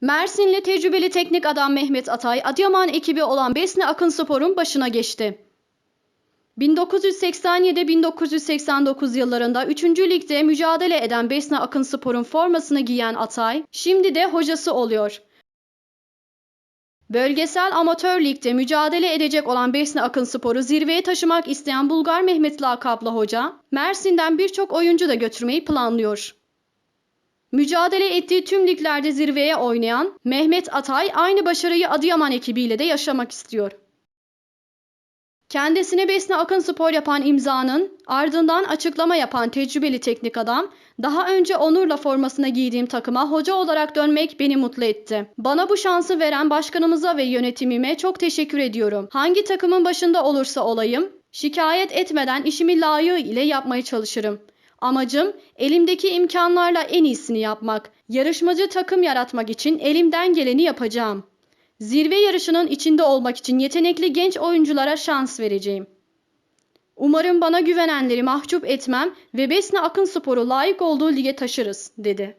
Mersinli tecrübeli teknik adam Mehmet Atay, Adıyaman ekibi olan Besne Akın Spor'un başına geçti. 1987-1989 yıllarında 3. Lig'de mücadele eden Besne Akın Spor'un formasını giyen Atay, şimdi de hocası oluyor. Bölgesel amatör ligde mücadele edecek olan Besne Akın Spor'u zirveye taşımak isteyen Bulgar Mehmet lakaplı hoca, Mersin'den birçok oyuncu da götürmeyi planlıyor. Mücadele ettiği tüm liglerde zirveye oynayan Mehmet Atay aynı başarıyı Adıyaman ekibiyle de yaşamak istiyor. Kendisine Besne Akın Spor yapan imzanın ardından açıklama yapan tecrübeli teknik adam, daha önce onurla formasına giydiğim takıma hoca olarak dönmek beni mutlu etti. Bana bu şansı veren başkanımıza ve yönetimime çok teşekkür ediyorum. Hangi takımın başında olursa olayım, şikayet etmeden işimi layığı ile yapmaya çalışırım. Amacım elimdeki imkanlarla en iyisini yapmak. Yarışmacı takım yaratmak için elimden geleni yapacağım. Zirve yarışının içinde olmak için yetenekli genç oyunculara şans vereceğim. Umarım bana güvenenleri mahcup etmem ve Besne Akın Spor'u layık olduğu lige taşırız, dedi.